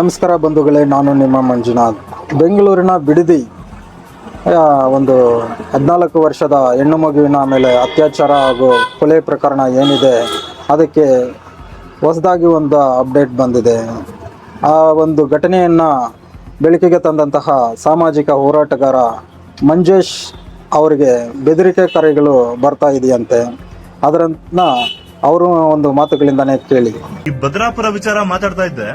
ನಮಸ್ಕಾರ ಬಂಧುಗಳೇ, ನಾನು ನಿಮ್ಮ ಮಂಜುನಾಥ್. ಬೆಂಗಳೂರಿನ ಬಿಡದಿ ಒಂದು ಹದಿನಾಲ್ಕು ವರ್ಷದ ಹೆಣ್ಣು ಮಗುವಿನ ಮೇಲೆ ಅತ್ಯಾಚಾರ ಹಾಗೂ ಕೊಲೆ ಪ್ರಕರಣ ಏನಿದೆ, ಅದಕ್ಕೆ ಹೊಸದಾಗಿ ಒಂದು ಅಪ್ಡೇಟ್ ಬಂದಿದೆ. ಆ ಒಂದು ಘಟನೆಯನ್ನು ಬೆಳಕಿಗೆ ತಂದಂತಹ ಸಾಮಾಜಿಕ ಹೋರಾಟಗಾರ ಮಂಜೇಶ್ ಅವರಿಗೆ ಬೆದರಿಕೆ ಕರೆಗಳು ಬರ್ತಾ ಇದೆಯಂತೆ. ಅದರನ್ನ ಅವರು ಒಂದು ಮಾತುಗಳಿಂದನೇ ಕೇಳಿ. ಈ ಭದ್ರಾಪುರ ವಿಚಾರ ಮಾತಾಡ್ತಾ ಇದ್ದೆ.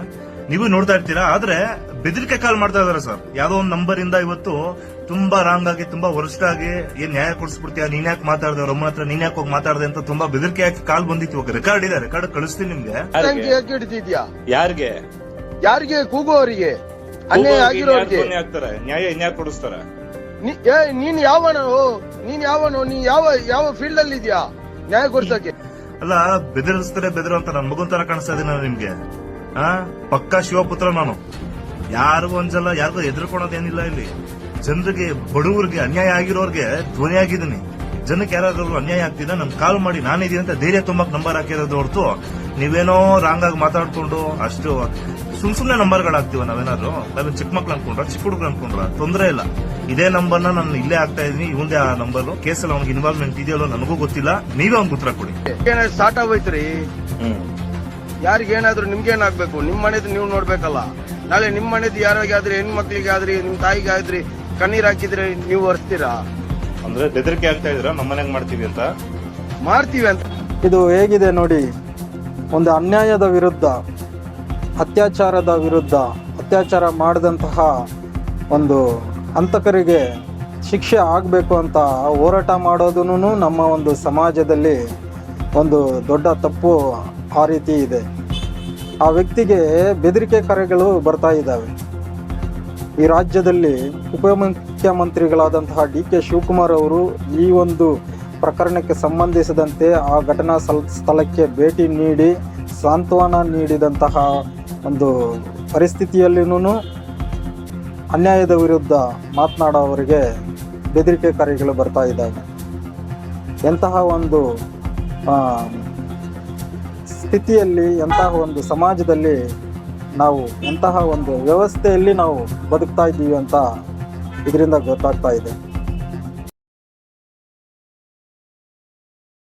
ನೀವು ನೋಡ್ತಾ ಇರ್ತೀರಾ? ಆದ್ರೆ ಬೆದರಿಕೆ ಕಾಲ್ ಮಾಡ್ತಾ ಇದಾರೆ ಸರ್. ಯಾವ್ದೋ ಒಂದು ನಂಬರ್ ಇಂದ ಇವತ್ತು ತುಂಬಾ ರಾಂಗ್ ಆಗಿ ತುಂಬಾ ವರ್ಸ್ಟ್ ಆಗಿ ಏನ್ ನ್ಯಾಯ ಕೊಡಿಸ್ಬಿಡ್ತೀಯ? ನೀನ್ ಯಾಕೆ ಮಾತಾಡ್ದೆ? ಅವ್ರ ಹತ್ರ ನೀನ್ ಯಾಕೆ ಹೋಗಿ ಮಾತಾಡ್ದೆ ಅಂತ ತುಂಬಾ ಬೆದರಿಕೆ ಹಾಕಿ ಕಾಲ್ ಬಂದಿತ್ತು ಇವಾಗ. ರೆಕಾರ್ಡ್ ಇದೆ ರೆಕಾರ್ಡ್ ಕಳಿಸ್ತೀನಿ ನಿಮ್ಗೆ. ಯಾರಿಗೆ? ಯಾರಿಗೆ? ಕೂಗುವವರಿಗೆ ಅನ್ಯಾಯ ಆಗಿರೋರಿಗೆ ಹಾಕ್ತಾರೆ ನ್ಯಾಯ ಇನ್ಯಾಕ್ ಕೊಡಿಸ್ತಾರೆ? ನೀ- ಏ, ನೀನ್ ಯಾವನು? ನೀನ್ ಯಾವನು? ನೀ ಯಾವ ಯಾವ ಫೀಲ್ಡ್ ಅಲ್ಲಿ ಇದ್ಯಾ ನ್ಯಾಯ ಕೊಡ್ಸಕ್ಕೆ. ಅಲ್ಲ ಬೆದರಿಸ್ತಾರೆ ಬೆದರು ಅಂತ ನನ್ ಮಗು ತರ ಕಾಣಿಸ್ತಾ ಇದೀನ ನಿಮ್ಗೆ. ಆ ಪಕ್ಕಾ ಶಿವಪುತ್ರ ನಾನು. ಯಾರಿಗೂ ಒಂದ್ಸಲ ಯಾರಿಗೂ ಎದುರ್ಕೊಳೋದೇನಿಲ್ಲ ಇಲ್ಲಿ. ಜನರಿಗೆ ಬಡವರಿಗೆ ಅನ್ಯಾಯ ಆಗಿರೋರಿಗೆ ಧ್ವನಿ ಆಗಿದ್ದೀನಿ. ಜನಕ್ಕೆ ಯಾರಾದ್ರೂ ಅನ್ಯಾಯ ಆಗ್ತಿದೆ ನನ್ ಕಾಲ್ ಮಾಡಿ ನಾನಿದ್ದೀನಿ ಅಂತ ಧೈರ್ಯ ತುಂಬಕ್ ನಂಬರ್ ಹಾಕಿರೋದು ಹೊರತು ನೀವೇನೋ ರಾಂಗ್ ಆಗಿ ಮಾತಾಡ್ಕೊಂಡು ಅಷ್ಟು ಸುಮ್ ಸುಮ್ನೆ ನಂಬರ್ಗಳಾಗ್ತೀವ ನಾವೇನಾದ್ರು? ನಾವೇನು ಚಿಕ್ಕ ಮಕ್ಳು ಅನ್ಕೊಂಡ್ರ ಚಿಕ್ಕ ಹುಡುಗರು ಅನ್ಕೊಂಡ್ರ? ತೊಂದ್ರೆ ಇಲ್ಲ. ಇದೇ ನಂಬರ್ನ ನಾನು ಇಲ್ಲೇ ಆಗ್ತಾ ಇದೀನಿ ಇವಂದೇ ಆ ನಂಬರ್. ಕೇಸಲ್ಲಿ ಅವ್ನಿಗೆ ಇನ್ವಾಲ್ವ್ಮೆಂಟ್ ಇದೆಯಲ್ಲೋ ನನಗೂ ಗೊತ್ತಿಲ್ಲ. ನೀವೇ ಅವ್ನಿಗೆ ಉತ್ತರ ಕೊಡಿ. ಸ್ಟಾರ್ಟ್ ಆಗೋಯ್ತು ಹ್ಮ್. ಯಾರಿಗೇನಾದ್ರೂ ಏನಾದ್ರು ನಿಮ್ಗೇನಾಗ್ಬೇಕು? ನಿಮ್ಮ ಮನೆದು ನೀವು ನೋಡ್ಬೇಕಲ್ಲ. ನಾಳೆ ನಿಮ್ಮ ಮನೇದು ಯಾರಿಗಾದ್ರಿ ಹೆಣ್ ಮಕ್ಳಿಗೆ ಆದ್ರಿ ನಿಮ್ ತಾಯಿಗೆ ಆದ್ರಿ ಕಣ್ಣೀರ್ ಹಾಕಿದ್ರೆ ನೀವು ಒರೆಸ್ತೀರಾ ಅಂದ್ರೆ ಬೆದರಿಕೆ ಆಗ್ತಾ ಇದ್ರ ಮನೆಗೆ ಮಾಡ್ತೀವಿ ಅಂತ? ಮಾಡ್ತೀವಿ ಅಂತ. ಇದು ಹೇಗಿದೆ ನೋಡಿ ಒಂದು ಅನ್ಯಾಯದ ವಿರುದ್ಧ ಅತ್ಯಾಚಾರದ ವಿರುದ್ಧ ಅತ್ಯಾಚಾರ ಮಾಡಿದಂತಹ ಒಂದು ಹಂತಕರಿಗೆ ಶಿಕ್ಷೆ ಆಗಬೇಕು ಅಂತ ಹೋರಾಟ ಮಾಡೋದೂ ನಮ್ಮ ಒಂದು ಸಮಾಜದಲ್ಲಿ ಒಂದು ದೊಡ್ಡ ತಪ್ಪು ಆ ರೀತಿ ಇದೆ. ಆ ವ್ಯಕ್ತಿಗೆ ಬೆದರಿಕೆ ಕರೆಗಳು ಬರ್ತಾ ಇದ್ದಾವೆ. ಈ ರಾಜ್ಯದಲ್ಲಿ ಉಪಮುಖ್ಯಮಂತ್ರಿಗಳಾದಂತಹ ಡಿ ಕೆ ಶಿವಕುಮಾರ್ ಅವರು ಈ ಒಂದು ಪ್ರಕರಣಕ್ಕೆ ಸಂಬಂಧಿಸಿದಂತೆ ಆ ಘಟನಾ ಸ್ಥಳ ಸ್ಥಳಕ್ಕೆ ಭೇಟಿ ನೀಡಿ ಸಾಂತ್ವನ ನೀಡಿದಂತಹ ಒಂದು ಪರಿಸ್ಥಿತಿಯಲ್ಲಿನೂ ಅನ್ಯಾಯದ ವಿರುದ್ಧ ಮಾತನಾಡೋವರಿಗೆ ಬೆದರಿಕೆ ಕಾರ್ಯಗಳು ಬರ್ತಾ ಇದ್ದಾವೆ. ಎಂತಹ ಒಂದು ಸ್ಥಿತಿಯಲ್ಲಿ ಎಂತಹ ಒಂದು ಸಮಾಜದಲ್ಲಿ ನಾವು ಎಂತಹ ಒಂದು ವ್ಯವಸ್ಥೆಯಲ್ಲಿ ನಾವು ಬದುಕ್ತಾ ಇದ್ದೀವಿ ಅಂತ ಇದರಿಂದ ಗೊತ್ತಾಗ್ತಾ ಇದೆ.